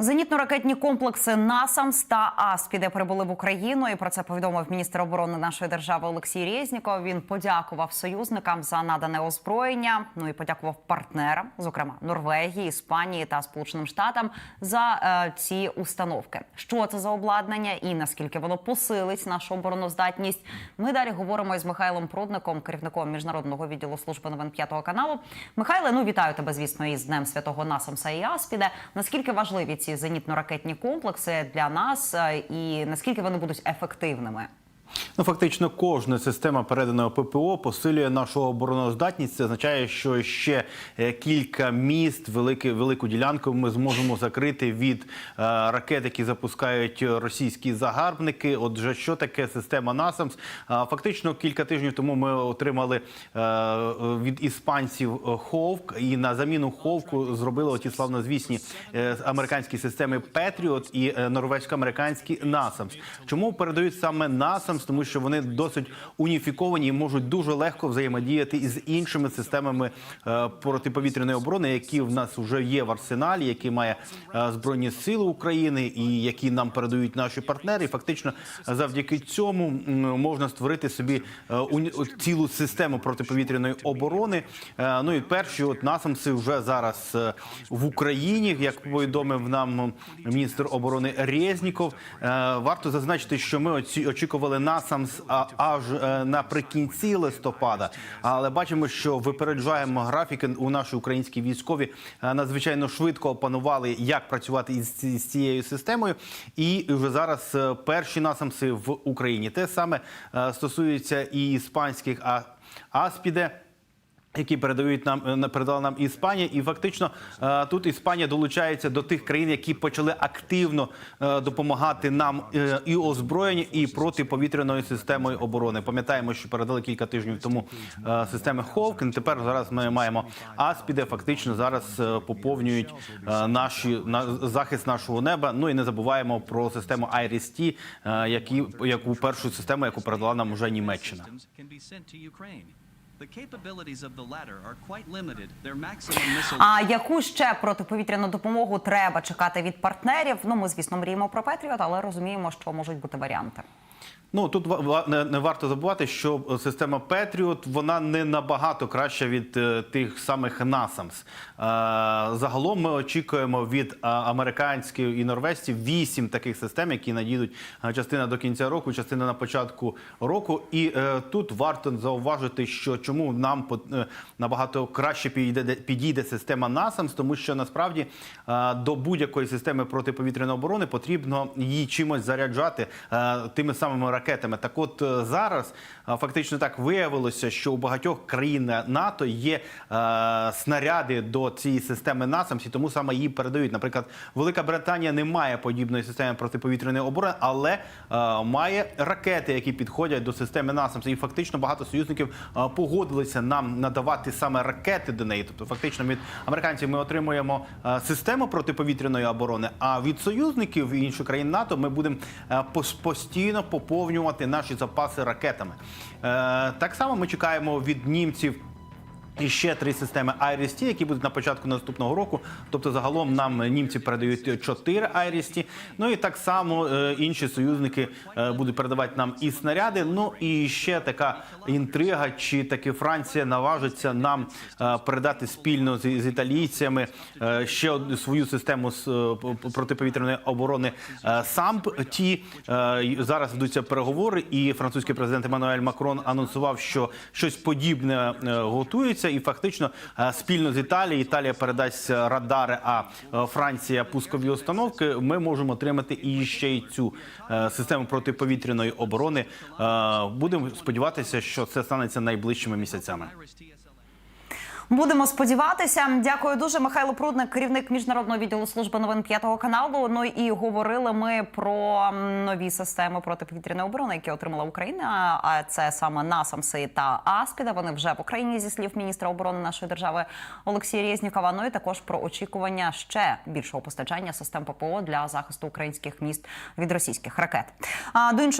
Зенітно-ракетні комплекси НАСАМС та АСПІДи прибули в Україну. І про це повідомив міністр оборони нашої держави Олексій Резніков. Він подякував союзникам за надане озброєння. Ну і подякував партнерам, зокрема Норвегії, Іспанії та Сполученим Штатам, за е, ці установки. Що це за обладнання і наскільки воно посилить нашу обороноздатність? Ми далі говоримо із Михайлом Прудником, керівником міжнародного відділу служби новин п'ятого каналу. Михайле, ну вітаю тебе, звісно, із Днем Святого Насамса і Аспіде. Наскільки важливі ці зенітно-ракетні комплекси для нас е, і наскільки вони будуть ефективними? Ну, фактично, кожна система переданого ППО посилює нашу обороноздатність. Це означає, що ще е, кілька міст, великі, велику ділянку ми зможемо закрити від е, ракет, які запускають російські загарбники. Отже, що таке система НАСАМС? Фактично, кілька тижнів тому ми отримали е, від іспанців Ховк, і на заміну Ховку зробили ті славнозвісні американські системи Петріот і норвезько-американські НАСАМС. Чому передають саме НАСАМС? Тому що вони досить уніфіковані і можуть дуже легко взаємодіяти із іншими системами е, протиповітряної оборони, які в нас вже є в арсеналі, які має е, збройні сили України і які нам передають наші партнери. І фактично, завдяки цьому можна створити собі е, цілу систему протиповітряної оборони. Ну і перші от насамси вже зараз в Україні, як повідомив нам міністр оборони Резніков. Варто зазначити, що ми оці- очікували насамс аж е, наприкінці листопада, але бачимо, що випереджаємо графіки у наші українські військові е, надзвичайно швидко опанували, як працювати із цією системою, і вже зараз е, перші насамси в Україні. Те саме стосується і іспанських аспіде. Які передають нам е, передала нам Іспанія, і фактично е, тут Іспанія долучається до тих країн, які почали активно е, допомагати нам і озброєнні, і протиповітряною системою оборони. Пам'ятаємо, що передали кілька тижнів тому системи Ховкен. Тепер зараз ми маємо Аспіде. Фактично зараз поповнюють наші на захист нашого неба. Ну і не забуваємо про систему IRIS-T, які яку першу систему, яку передала нам вже Німеччина. А яку ще протиповітряну допомогу треба чекати від партнерів? Ну ми звісно мріємо про Петріот, але розуміємо, що можуть бути варіанти. Ну тут не, варто забувати, що система Петріот вона не набагато краща від е, тих самих Насамс. Е, загалом ми очікуємо від е, американських і норвезців вісім таких систем, які надійдуть частина до кінця року, частина на початку року. І тут варто зауважити, що чому нам набагато краще підійде, підійде система Насамс, тому що насправді до будь-якої системи протиповітряної оборони потрібно її чимось заряджати тими самими ракетами. Так, от е, зараз е, фактично так виявилося, що у багатьох країн НАТО є е, снаряди до цієї системи НАСАМС, і тому саме її передають. Наприклад, Велика Британія не має подібної системи протиповітряної оборони, але має ракети, які підходять до системи НАСАМС. І фактично багато союзників погодилися нам надавати саме ракети до неї. Тобто, фактично, від американців ми отримуємо систему протиповітряної оборони. А від союзників і інших країн НАТО ми будемо пос- постійно поповнювати наші запаси ракетами. Е, Так само ми чекаємо від німців. І ще три системи IRIS-T, які будуть на початку наступного року. Тобто, загалом нам німці передають чотири IRIS-T. Ну і так само е, інші союзники е, будуть передавати нам і снаряди. Ну і ще така інтрига, чи таки Франція наважиться нам е, передати спільно з, італійцями ще свою систему з протиповітряної оборони САМП. Ті зараз ведуться переговори, і французький президент Еммануель Макрон анонсував, що щось подібне е, готується, і фактично е, спільно з Італією Італія передасть радари, а е, Франція пускові установки. Ми можемо отримати і ще й цю е, систему протиповітряної оборони. Будемо сподіватися, що це станеться найближчими місяцями. Будемо сподіватися. Дякую дуже. Михайло Прудник, керівник міжнародного відділу служби новин п'ятого каналу. Ну і говорили ми про нові системи протиповітряної оборони, які отримала Україна. А це саме Насамси та Аспіда. Вони вже в Україні зі слів міністра оборони нашої держави Олексія Резнікова. Ну і також про очікування ще більшого постачання систем ППО для захисту українських міст від російських ракет. А до іншої